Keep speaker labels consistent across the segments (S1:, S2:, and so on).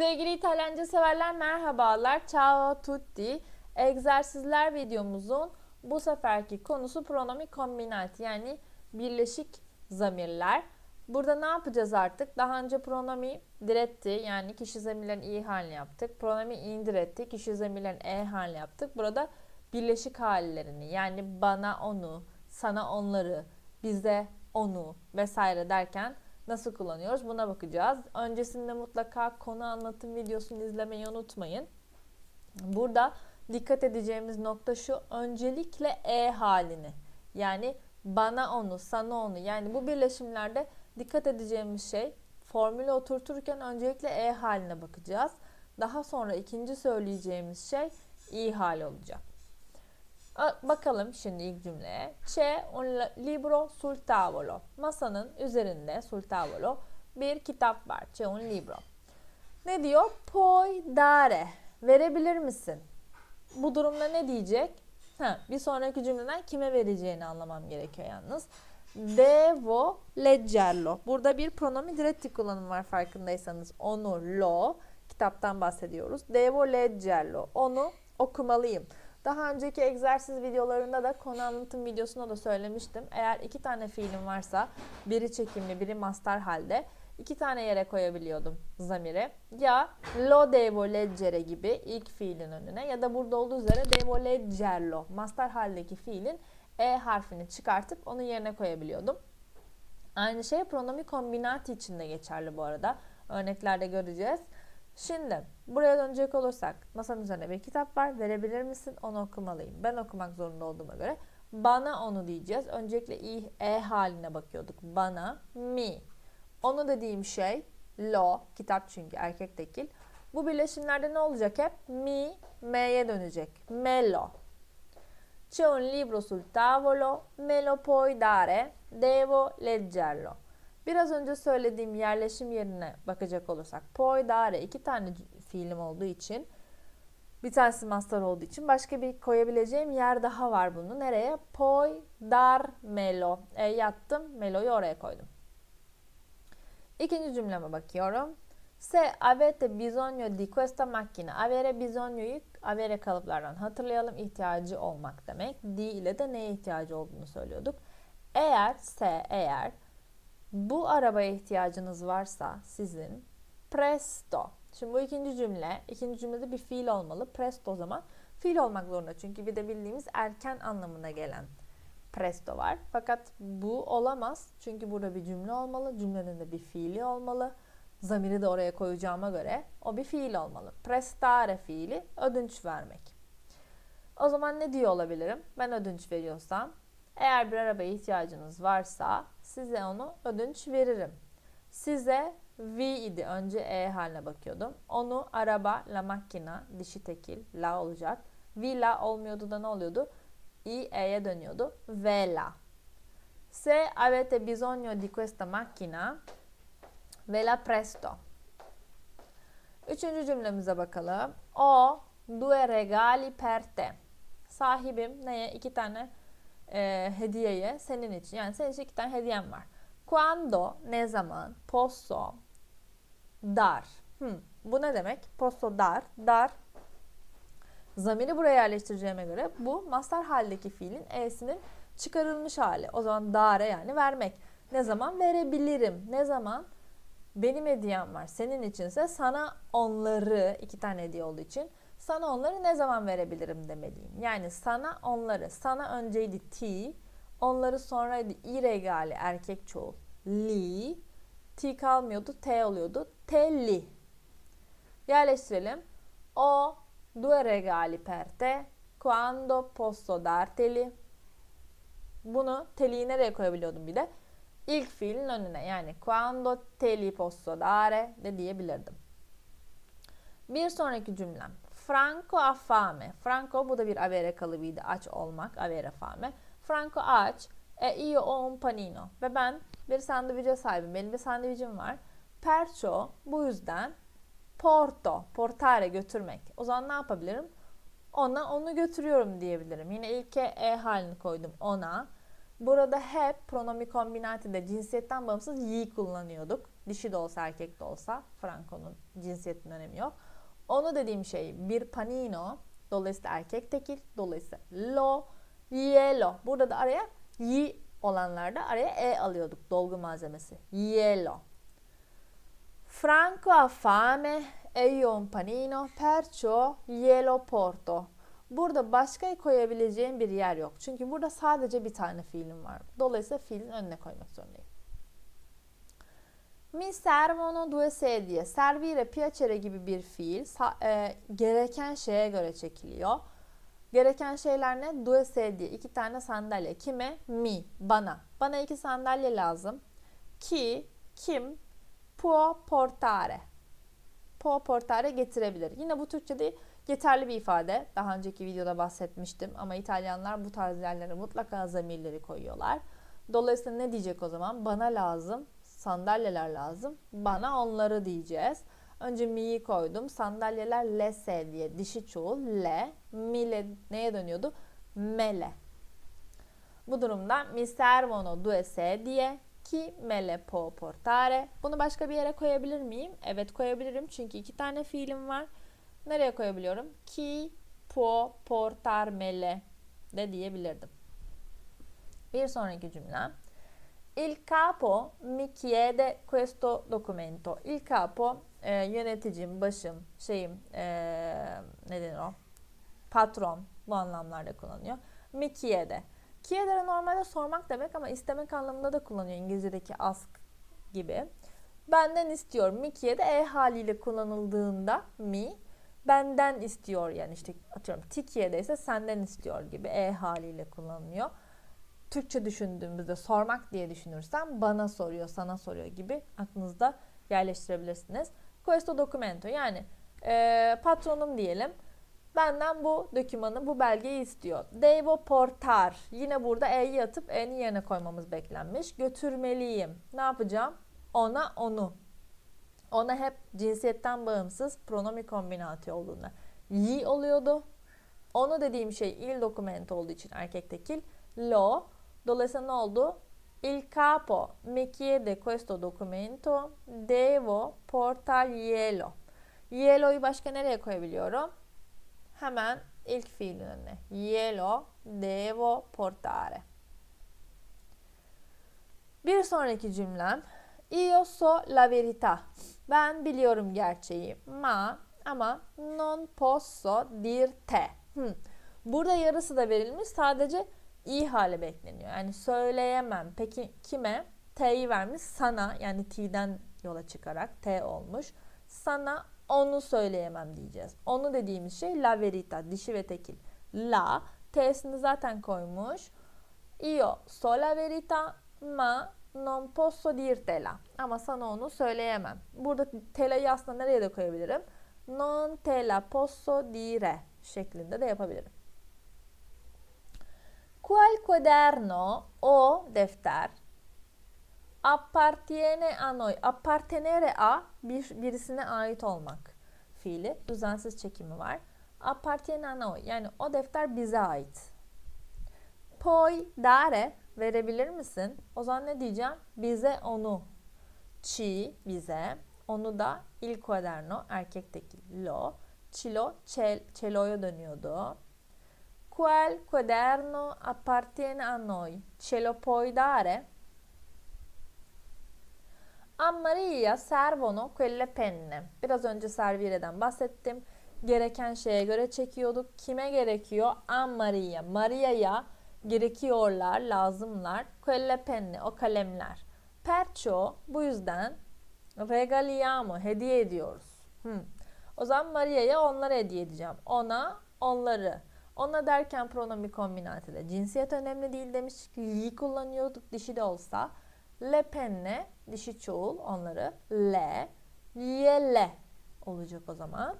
S1: Sevgili İtalyanca severler merhabalar. Ciao tutti. Egzersizler videomuzun bu seferki konusu pronomi combinati yani birleşik zamirler. Burada ne yapacağız artık? Daha önce pronomi diretti yani kişi zamirlerin i halini yaptık. Pronomi indiretti kişi zamirlerin e halini yaptık. Burada birleşik hallerini yani bana onu, sana onları, bize onu vesaire derken nasıl kullanıyoruz buna bakacağız. Öncesinde mutlaka konu anlatım videosunu izlemeyi unutmayın. Burada dikkat edeceğimiz nokta şu öncelikle e halini yani bana onu, sana onu yani bu birleşimlerde dikkat edeceğimiz şey formülü oturturken öncelikle e haline bakacağız. Daha sonra ikinci söyleyeceğimiz şey i hali olacak. Bakalım şimdi ilk cümleye. C'è un libro sul tavolo. Masanın üzerinde sul tavolo bir kitap var. C'è un libro. Ne diyor? Puoi dare. Verebilir misin? Bu durumda ne diyecek? Ha, bir sonraki cümleden kime vereceğini anlamam gerekiyor yalnız. Devo leggerlo. Burada bir pronomi diretti kullanımı var farkındaysanız. Onu, lo. Kitaptan bahsediyoruz. Devo leggerlo. Onu okumalıyım. Daha önceki egzersiz videolarında da konu anlatım videosunda da söylemiştim. Eğer iki tane fiilim varsa biri çekimli biri master halde iki tane yere koyabiliyordum zamiri. Ya lo devo leggere gibi ilk fiilin önüne ya da burada olduğu üzere devo leggerlo master haldeki fiilin e harfini çıkartıp onun yerine koyabiliyordum. Aynı şey pronomi kombinati için de geçerli bu arada. Örneklerde göreceğiz. Şimdi buraya dönecek olursak masanın üzerine bir kitap var. Verebilir misin? Onu okumalıyım. Ben okumak zorunda olduğuma göre bana onu diyeceğiz. Öncelikle i, e haline bakıyorduk. Bana, mi. Onu dediğim şey lo, kitap çünkü erkek tekil. Bu birleşimlerde ne olacak hep? Mi, me'ye dönecek. Melo. C'è un libro sul tavolo, me lo puoi dare? Devo leggerlo. Biraz önce söylediğim yerleşim yerine bakacak olursak poi dare iki tane fiilim olduğu için bir tanesi master olduğu için başka bir koyabileceğim yer daha var bunu. Nereye? Poi dar melo. E, yattım. Melo'yu oraya koydum. İkinci cümleme bakıyorum. Se avete bisogno di questa macchina. Avere bisogno'yu avere kalıplardan hatırlayalım. ihtiyacı olmak demek. Di ile de neye ihtiyacı olduğunu söylüyorduk. Eğer se eğer bu arabaya ihtiyacınız varsa sizin presto. Şimdi bu ikinci cümle, ikinci cümlede bir fiil olmalı. Presto o zaman fiil olmak zorunda. Çünkü bir de bildiğimiz erken anlamına gelen presto var. Fakat bu olamaz. Çünkü burada bir cümle olmalı. Cümlenin de bir fiili olmalı. Zamiri de oraya koyacağıma göre o bir fiil olmalı. Prestare fiili ödünç vermek. O zaman ne diyor olabilirim? Ben ödünç veriyorsam eğer bir arabaya ihtiyacınız varsa size onu ödünç veririm. Size V idi. Önce E haline bakıyordum. Onu araba, la macchina, dişi tekil, la olacak. V la olmuyordu da ne oluyordu? I E'ye dönüyordu. Ve la. Se avete bisogno di questa macchina, ve la presto. Üçüncü cümlemize bakalım. O due regali per te. Sahibim neye? İki tane e, hediyeye senin için. Yani senin için iki tane hediyem var. Quando ne zaman posso dar. Hmm, bu ne demek? Posso dar. Dar. Zamiri buraya yerleştireceğime göre bu master haldeki fiilin e'sinin çıkarılmış hali. O zaman dare yani vermek. Ne zaman verebilirim? Ne zaman benim hediyem var. Senin içinse sana onları iki tane hediye olduğu için sana onları ne zaman verebilirim demeliyim. Yani sana onları, sana önceydi ti, onları sonraydı i regali erkek çoğul li, ti kalmıyordu t oluyordu te li. Yerleştirelim. O due regali per te quando posso darteli. Bunu teliyi nereye koyabiliyordum bir de? İlk fiilin önüne yani quando te li posso dare de diyebilirdim. Bir sonraki cümlem. Franco ha fame. Franco bu da bir avere kalıbıydı. Aç olmak, avere fame. Franco aç. E io ho un panino. Ve ben bir sandviçe sahibim. Benim bir sandviçim var. Perciò bu yüzden porto, portare götürmek. O zaman ne yapabilirim? Ona onu götürüyorum diyebilirim. Yine ilke e halini koydum ona. Burada hep pronomi kombinatide cinsiyetten bağımsız yi kullanıyorduk. Dişi de olsa erkek de olsa Franco'nun cinsiyetinin önemi yok. Onu dediğim şey bir panino. Dolayısıyla erkek tekil. Dolayısıyla lo, yellow. Burada da araya y olanlarda araya e alıyorduk dolgu malzemesi. Yellow. Franco ha fame e io un panino perciò glielo porto. Burada başka koyabileceğim bir yer yok. Çünkü burada sadece bir tane fiilim var. Dolayısıyla fiilin önüne koymak zorundayım. Mi servono due sedie. Servire, piacere gibi bir fiil e, gereken şeye göre çekiliyor. Gereken şeyler ne? Due sedie. iki tane sandalye. Kime? Mi. Bana. Bana iki sandalye lazım. Ki, kim? Può portare. Può portare getirebilir. Yine bu Türkçe'de yeterli bir ifade. Daha önceki videoda bahsetmiştim ama İtalyanlar bu tarz yerlere mutlaka zamirleri koyuyorlar. Dolayısıyla ne diyecek o zaman? Bana lazım, sandalyeler lazım. Bana onları diyeceğiz. Önce mi'yi koydum. Sandalyeler lese diye dişi çoğul le. Mile neye dönüyordu? Mele. Bu durumda mi servono due sedie ki me le può portare. Bunu başka bir yere koyabilir miyim? Evet koyabilirim çünkü iki tane fiilim var. Nereye koyabiliyorum? Ki può portarmele de diyebilirdim. Bir sonraki cümle. Il capo mi chiede questo documento. Il capo e, yöneticim, başım, şeyim, e, ne denir o? Patron bu anlamlarda kullanıyor. Mi chiede. Chiedere normalde sormak demek ama istemek anlamında da kullanıyor İngilizce'deki ask gibi. Benden istiyor. Mi chiede e haliyle kullanıldığında mi benden istiyor yani işte atıyorum tikiye'de ise senden istiyor gibi e haliyle kullanılıyor. Türkçe düşündüğümüzde sormak diye düşünürsem bana soruyor, sana soruyor gibi aklınızda yerleştirebilirsiniz. Questo documento yani e, patronum diyelim benden bu dokümanı, bu belgeyi istiyor. Devo portar. Yine burada e'yi atıp e'nin yerine koymamız beklenmiş. Götürmeliyim. Ne yapacağım? Ona onu. Ona hep cinsiyetten bağımsız pronomi kombinatı olduğunda yi oluyordu. Onu dediğim şey il dokumento olduğu için erkek tekil lo. Dolayısıyla ne oldu? Il capo mi chiede questo documento, devo portarglielo. Yellow'yu başka nereye koyabiliyorum? Hemen ilk fiilin önüne. Glielo devo portare. Bir sonraki cümlem. Io so la verità. Ben biliyorum gerçeği. Ma ama non posso dirte. Hmm. Burada yarısı da verilmiş. Sadece i hale bekleniyor. Yani söyleyemem. Peki kime? T'yi vermiş. Sana yani t'den yola çıkarak t olmuş. Sana onu söyleyemem diyeceğiz. Onu dediğimiz şey la verita, dişi ve tekil. La, t'sini zaten koymuş. Io so la verità ma non posso dirtela. Ama sana onu söyleyemem. Burada tela'yı aslında nereye de koyabilirim? Non te la posso dire şeklinde de yapabilirim. Quel quaderno o defter appartiene a noi. Appartenere a bir, birisine ait olmak fiili. Düzensiz çekimi var. Appartiene a noi. Yani o defter bize ait. Poi dare verebilir misin? O zaman ne diyeceğim? Bize onu. Ci bize. Onu da il quaderno erkekteki lo. Cilo cel, celo'ya dönüyordu. Quel quaderno appartiene a noi. Ce lo puoi dare? A Maria servono quelle penne. Biraz önce servireden bahsettim. Gereken şeye göre çekiyorduk. Kime gerekiyor? A Maria. Maria'ya gerekiyorlar, lazımlar. Quelle penne, o kalemler. Perciò, bu yüzden regaliamo, hediye ediyoruz. Hmm. O zaman Maria'ya onları hediye edeceğim. Ona, onları. Ona derken pronomi kombinatıda cinsiyet önemli değil demiş. Li kullanıyorduk dişi de olsa. Le penne dişi çoğul onları. Le, yele olacak o zaman.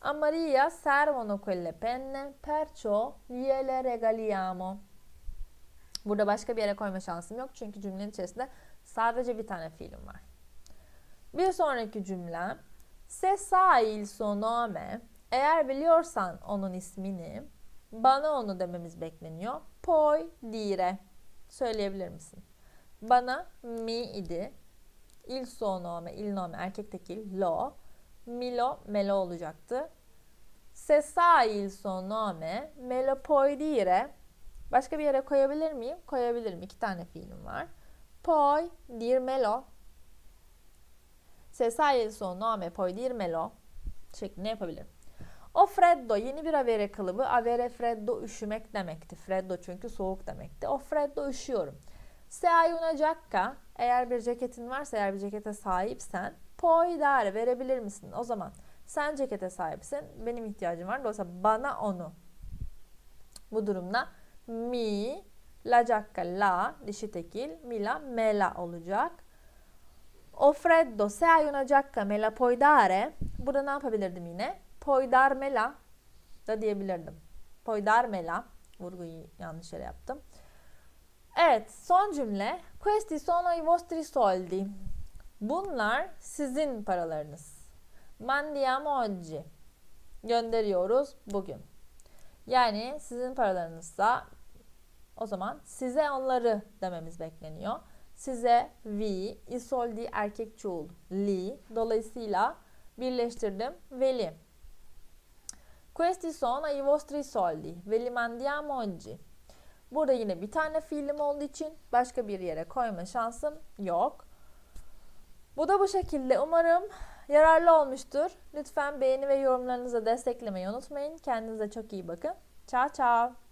S1: A Maria servono quelle penne perciò gliele regaliamo. Burada başka bir yere koyma şansım yok çünkü cümlenin içerisinde sadece bir tane fiilim var. Bir sonraki cümle Se sai il suo nome eğer biliyorsan onun ismini bana onu dememiz bekleniyor. Poi dire söyleyebilir misin? Bana mi idi. Il suo nome, il nome erkek tekil lo. Milo, melo olacaktı. Se sai il suo nome, me lo puoi dire. Başka bir yere koyabilir miyim? Koyabilirim. İki tane fiilim var. Puoi dirmelo. Se sai il suo nome, puoi dirmelo. Şeklinde yapabilirim. O freddo yeni bir avere kalıbı. Avere freddo üşümek demekti. Freddo çünkü soğuk demekti. O freddo üşüyorum. Se hai una giacca eğer bir ceketin varsa eğer bir cekete sahipsen puoi dare verebilir misin? O zaman sen cekete sahipsin. Benim ihtiyacım var. Dolayısıyla bana onu. Bu durumda mi la giacca la dişi tekil mi la me la olacak. O freddo se hai una giacca me la puoi dare. Burada ne yapabilirdim yine? Puoi darmela da diyebilirdim. Puoi darmela. Vurguyu yanlış yere yaptım. Evet, son cümle. Questi sono i vostri soldi. Bunlar sizin paralarınız. Mandiamo oggi. Gönderiyoruz bugün. Yani sizin paralarınızsa o zaman size onları dememiz bekleniyor. Size vi, i soldi erkek çoğul, li. Dolayısıyla birleştirdim veli. Questi sono i vostri soldi. Ve li mandiamo oggi. Burada yine bir tane fiilim olduğu için başka bir yere koyma şansım yok. Bu da bu şekilde. Umarım yararlı olmuştur. Lütfen beğeni ve yorumlarınızla desteklemeyi unutmayın. Kendinize çok iyi bakın. Ciao ciao.